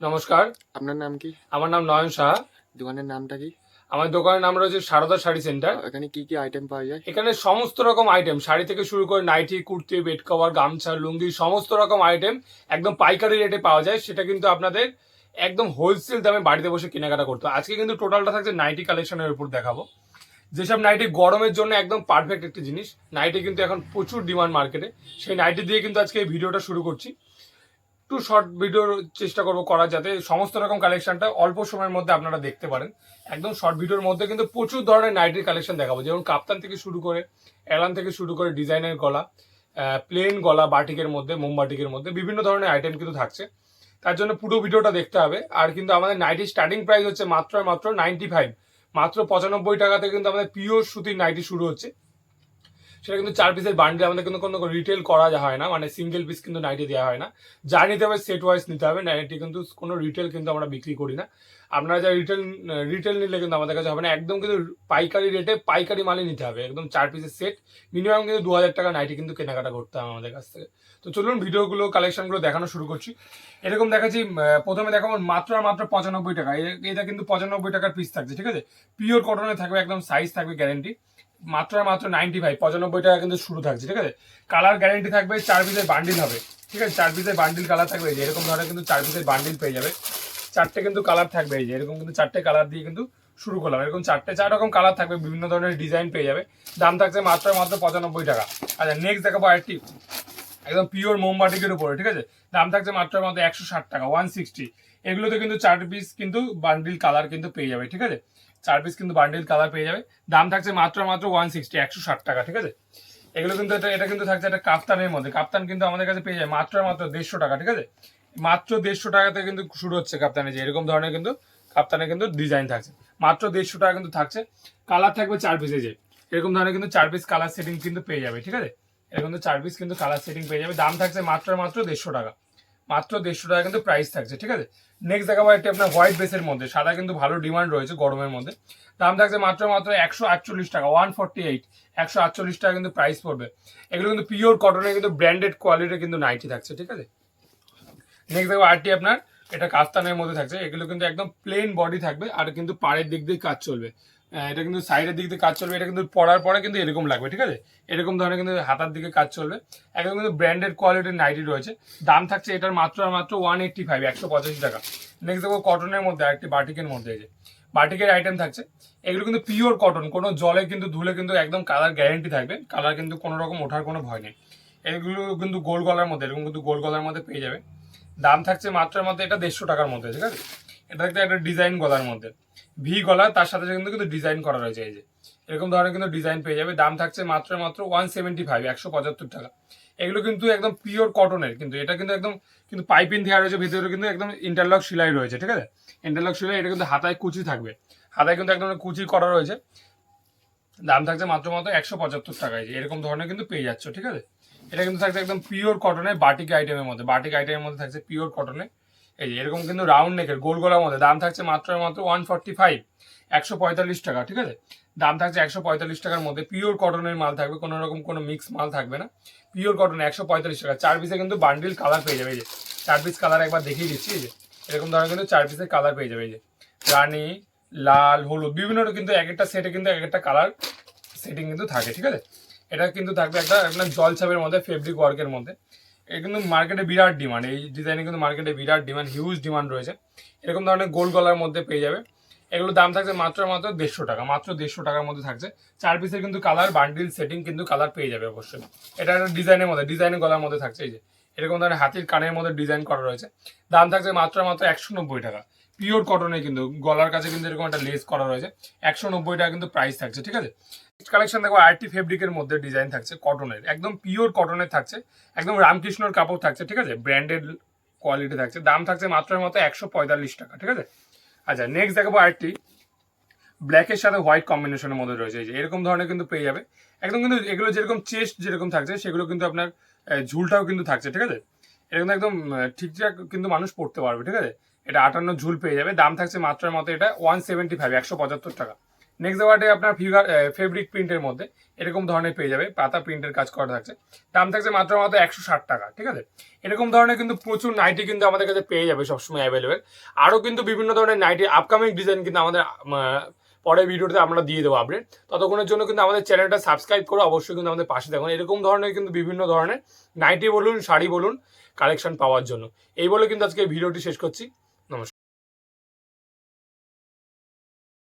নমস্কার। আপনার নাম কি? আমার নাম নয়ন সাহা। দোকানের নামটা কি? আমার দোকানের নাম রয়েছে সারদা শাড়ি সেন্টার। এখানে কি কি আইটেম পাওয়া যায়? এখানে সমস্ত রকম আইটেম শাড়ি থেকে শুরু করে নাইটি কুর্তি বেড কভার গামছা লুঙ্গি সমস্ত রকম আইটেম একদম পাইকারি রেটে পাওয়া যায়। সেটা কিন্তু আপনাদের একদম হোলসেল দামে বাড়িতে বসে কেনাকাটা করতে আজকে কিন্তু টোটালটা থাকছে নাইটি কালেকশনের উপর দেখাবো। যেসব নাইটি গরমের জন্য একদম পারফেক্ট একটি জিনিস নাইটি কিন্তু এখন প্রচুর ডিমান্ড মার্কেটে সেই নাইটি দিয়ে কিন্তু আজকে এই ভিডিওটা শুরু করছি। একটু শর্ট ভিডিওর চেষ্টা করব করার যাতে সমস্ত রকম কালেকশনটা অল্প সময়ের মধ্যে আপনারা দেখতে পারেন। একদম শর্ট ভিডিওর মধ্যে কিন্তু প্রচুর ধরনের নাইটির কালেকশন দেখাবো। যেমন কাপ্তান থেকে শুরু করে এলান থেকে শুরু করে ডিজাইনের গলা প্লেন গলা বাটিকের মধ্যে মোমবাটিকের মধ্যে বিভিন্ন ধরনের আইটেম কিন্তু থাকছে। তার জন্য পুরো ভিডিওটা দেখতে হবে। আর কিন্তু আমাদের নাইটি স্টার্টিং প্রাইস হচ্ছে মাত্র মাত্র নাইনটি ফাইভ মাত্র পঁচানব্বই টাকাতে কিন্তু আমাদের পিওর সুতির নাইটি শুরু হচ্ছে। সেটা কিন্তু চার পিসের বান্ডেল আমাদের কিন্তু কোনো রিটেল করা হয় না। মানে সিঙ্গেল পিস কিন্তু নাইটি দেওয়া হয় না। যা নিতে হবে সেট ওয়াইজ নিতে হবে নাইটি কিন্তু কোনো রিটেল কিন্তু আমরা বিক্রি করি না। আপনারা যা রিটেল রিটেল নিলে কিন্তু আমাদের কাছে হবে না। একদম কিন্তু পাইকারি রেটে পাইকারি মালই নিতে হবে। একদম চার পিসের সেট মিনিমাম কিন্তু দু হাজার টাকা নাইটি কিন্তু কেনাকাটা করতে হবে আমাদের কাছ থেকে। তো চলুন ভিডিওগুলো কালেকশনগুলো দেখানো শুরু করছি। এরকম দেখাচ্ছি প্রথমে দেখাবো মাত্র আর মাত্র পঁচানব্বই টাকা। এটা কিন্তু পঁচানব্বই টাকার পিস থাকছে, ঠিক আছে? পিওর কটনে থাকবে, একদম সাইজ থাকবে গ্যারেন্টি মাত্র মাত্র নাইনটি ফাইভ পঁচানব্বই টাকা কিন্তু শুরু থাকছে, ঠিক আছে? কালার গ্যারেন্টি থাকবে, চার পিসের বান্ডিল হবে, ঠিক আছে? চার পিসের বান্ডিল কালার থাকবে, এই যে এরকম ধরনের কিন্তু চার পিসের বান্ডিল পেয়ে যাবে। চারটে কিন্তু কালার থাকবে, এই যে এরকম কিন্তু চারটে কালার দিয়ে কিন্তু শুরু করলাম। এরকম চারটে, চার রকম কালার থাকবে, বিভিন্ন ধরনের ডিজাইন পেয়ে যাবে। দাম থাকছে মাত্র মাত্র পঁচানব্বই টাকা। আচ্ছা নেক্সট দেখাবো আরেকটি, একদম পিওর মোমবাটিকের উপরে, ঠিক আছে? দাম থাকছে মাত্র মাত্র একশো ষাট টাকা ওয়ান সিক্সটি এগুলোতে কিন্তু চার পিস কিন্তু বান্ডিল কালার কিন্তু পেয়ে যাবে, ঠিক আছে? চার পিস কিন্তু বান্ডিল কালার পেয়ে যাবে। দাম থাকছে মাত্র মাত্র ওয়ান সিক্সটি একশো ষাট টাকা, ঠিক আছে? এগুলো কিন্তু এটা এটা কিন্তু থাকছে একটা কাপ্তানের মধ্যে। কাপ্তান কিন্তু আমাদের কাছে পেয়ে যায় মাত্র মাত্র দেড়শো টাকা, ঠিক আছে? মাত্র দেড়শো টাকাতে কিন্তু শুরু হচ্ছে কাপ্তানে যে এরকম ধরনের কিন্তু কাপ্তানে কিন্তু ডিজাইন থাকছে। মাত্র দেড়শো টাকা কিন্তু থাকছে। কালার থাকবে চার পিসে যে, এরকম ধরনের কিন্তু চার পিস কালার সেটিং কিন্তু পেয়ে যাবে, ঠিক আছে? এরকম চার পিস কিন্তু কালার সেটিং পেয়ে যাবে। দাম থাকছে মাত্র মাত্র দেড়শো টাকা। মাত্র দেড়শো টাকা কিন্তু প্রাইস থাকছে, ঠিক আছে? নেক্সট দেখাবো একটা আপনার হোয়াইট বেসের মধ্যে, সাদা কিন্তু ভালো ডিমান্ড রয়েছে গরমের মধ্যে। দাম থাকছে মাত্র মাত্র একশো আটচল্লিশ টাকা ওয়ান ফর্টি এইট একশো আটচল্লিশ টাকা কিন্তু প্রাইস পড়বে। এগুলো কিন্তু পিওর কটনের কিন্তু ব্র্যান্ডেড কোয়ালিটির কিন্তু নাইটি থাকছে, ঠিক আছে? নেক্সট দেখব আরটি আপনার, এটা কাস্তানের মধ্যে থাকছে, এগুলো কিন্তু একদম প্লেন বডি থাকবে, আর কিন্তু পাড়ের দিক দিয়ে কাজ চলবে। এটা কিন্তু সাইডের দিক দিয়ে কাজ চলবে, এটা কিন্তু পরার পরে কিন্তু এরকম লাগবে, ঠিক আছে? এরকম ধরনের কিন্তু হাতার দিকে কাজ চলবে। একদম কিন্তু ব্র্যান্ডেড কোয়ালিটির নাইটি রয়েছে। দাম থাকছে এটার মাত্র আর মাত্র ওয়ান এইট্টি ফাইভ একশো পঁচাশি টাকা। নেক্সট দেখব কটনের মধ্যে আরেকটি বাটিকের মধ্যে যে, বাটিকের আইটেম থাকছে। এগুলো কিন্তু পিওর কটন কোনো জলে কিন্তু ধুলে কিন্তু একদম কালার গ্যারেন্টি থাকবে কালার কিন্তু কোনো রকম ওঠার কোনো ভয় নেই। এগুলো কিন্তু গোল গলার মধ্যে, এরকম কিন্তু গোল গলার মধ্যে পেয়ে যাবে। দাম থাকছে মাত্রার মধ্যে এটা দেড়শো টাকার মধ্যে, ঠিক আছে? এটা থাকছে একটা ডিজাইন গলার মধ্যে। ভি গলা, তার সাথে কিন্তু কিন্তু ডিজাইন করা রয়েছে এই যে। এরকম ধরনের কিন্তু ডিজাইন পেয়ে যাবে। দাম থাকছে মাত্র মাত্র ওয়ান সেভেন্টি ফাইভ একশো পঁচাত্তর টাকা। এগুলো কিন্তু একদম পিওর কটনের কিন্তু। এটা কিন্তু একদম, কিন্তু পাইপিং দেওয়া রয়েছে। ভিতরে কিন্তু একদম ইন্টারলক সেলাই রয়েছে, ঠিক আছে? ইন্টারলক সেলাই, এটা কিন্তু হাতায় কুচি থাকবে। হাতায় কিন্তু একদম কুচি করা রয়েছে। দাম থাকছে মাত্র মাত্র একশো পঁচাত্তর টাকায়। এরকম ধরনের কিন্তু পেয়ে যাচ্ছ, ঠিক আছে? এটা কিন্তু থাকছে একদম পিওর কটনের বাটিক আইটেমের মধ্যে। বাটিক আইটেমের মধ্যে থাকছে পিওর কটনের এই যে এরকম কিন্তু রাউন্ড নেকের গোল গলার মধ্যে দাম থাকছে মাত্র মাত্র ওয়ান ফর্টি ফাইভ একশো পঁয়তাল্লিশ টাকা, ঠিক আছে? দাম থাকছে একশো পঁয়তাল্লিশ টাকার মধ্যে পিওর কটনের মাল থাকবে, কোনো রকম কোনো মিক্স মাল থাকবে না। পিওর কটন একশো পঁয়তাল্লিশ টাকা, চার পিসে কিন্তু বান্ডিল কালার পেয়ে যাবে, এই যে। চার পিস কালার একবার দেখিয়ে দিচ্ছি, এই যে। এরকম ধরনের কিন্তু চার পিসের কালার পেয়ে যাবে, এই যে। রানী, লাল, হলুদ বিভিন্ন কিন্তু এক একটা সেটে কিন্তু এক একটা কালার সেটিং কিন্তু থাকে, ঠিক আছে? এটা কিন্তু থাকবে একটা আপনার জল ছাপের মধ্যে ফেব্রিক ওয়ার্কের মধ্যে। এটা কিন্তু মার্কেটে বিরাট ডিমান্ড এই ডিজাইনে কিন্তু মার্কেটে বিরাট ডিমান্ড হিউজ ডিমান্ড রয়েছে। এরকম ধরনের গোল গলার মধ্যে পেয়ে যাবে। এগুলো দাম থাকছে মাত্র মাত্র দেড়শো টাকা, মাত্র দেড়শো টাকার মধ্যে থাকছে। চার পিসের কিন্তু কালার বান্ডিল সেটিং কিন্তু কালার পেয়ে যাবে অবশ্যই। এটা একটা ডিজাইনের মধ্যে ডিজাইনের গলার মধ্যে থাকছে এই যে। এরকম ধরনের হাতির কানের মধ্যে ডিজাইন করা রয়েছে। দাম থাকছে মাত্র মাত্র একশো নব্বই টাকা। পিওর কটনে কিন্তু, গলার কাছে কিন্তু এরকম একটা লেস করা রয়েছে। একশো নব্বই টাকা কিন্তু প্রাইস থাকছে, ঠিক আছে? কালেকশন দেখো, আরটি ফেব্রিকের মধ্যে ডিজাইন থাকছে কটনের একদম পিওর কটনের থাকছে, একদম রামকৃষ্ণর কাপড় থাকছে, ঠিক আছে? ব্র্যান্ডেড কোয়ালিটি থাকছে, দাম থাকছে মাত্র মাত্র একশো পঁয়তাল্লিশ টাকা, ঠিক আছে? আচ্ছা নেক্সট দেখাবো আরটি। ব্ল্যাকের সাথে হোয়াইট কম্বিনেশনের মধ্যে রয়েছে, এই যে এরকম ধরনের কিন্তু পেয়ে যাবে। একদম কিন্তু এগুলো যেরকম চেস্ট যেরকম থাকছে, সেগুলো কিন্তু আপনার ঝুলটাও কিন্তু থাকছে, ঠিক আছে? এরকম একদম ঠিকঠাক কিন্তু মানুষ পড়তে পারবে, ঠিক আছে? এটা আটান্ন ঝুল পেয়ে যাবে। দাম থাকছে মাত্রার মতো এটা ওয়ান সেভেন্টি ফাইভ একশো পঁচাত্তর টাকা। নেক্সট দেওয়াটে আপনার ফিগার ফেব্রিক প্রিন্টের মধ্যে এরকম ধরনের পেয়ে যাবে, পাতা প্রিন্টের কাজ করা থাকছে। দাম থাকছে মাত্র মাত্র একশো ষাট টাকা, ঠিক আছে? এরকম ধরনের কিন্তু প্রচুর নাইটি কিন্তু আমাদের কাছে পেয়ে যাবে সবসময় অ্যাভেলেবেল আরও কিন্তু বিভিন্ন ধরনের নাইটি আপকামিং ডিজাইন কিন্তু আমাদের পরের ভিডিওতে আমরা দিয়ে দেবো আপডেট ততক্ষণের জন্য কিন্তু আমাদের চ্যানেলটা সাবস্ক্রাইব করে, অবশ্যই কিন্তু আমাদের পাশে থাকুন। এরকম ধরনের কিন্তু বিভিন্ন ধরনের নাইটি বলুন, শাড়ি বলুন কালেকশন পাওয়ার জন্য। এই বলে কিন্তু আজকে ভিডিওটি শেষ করছি।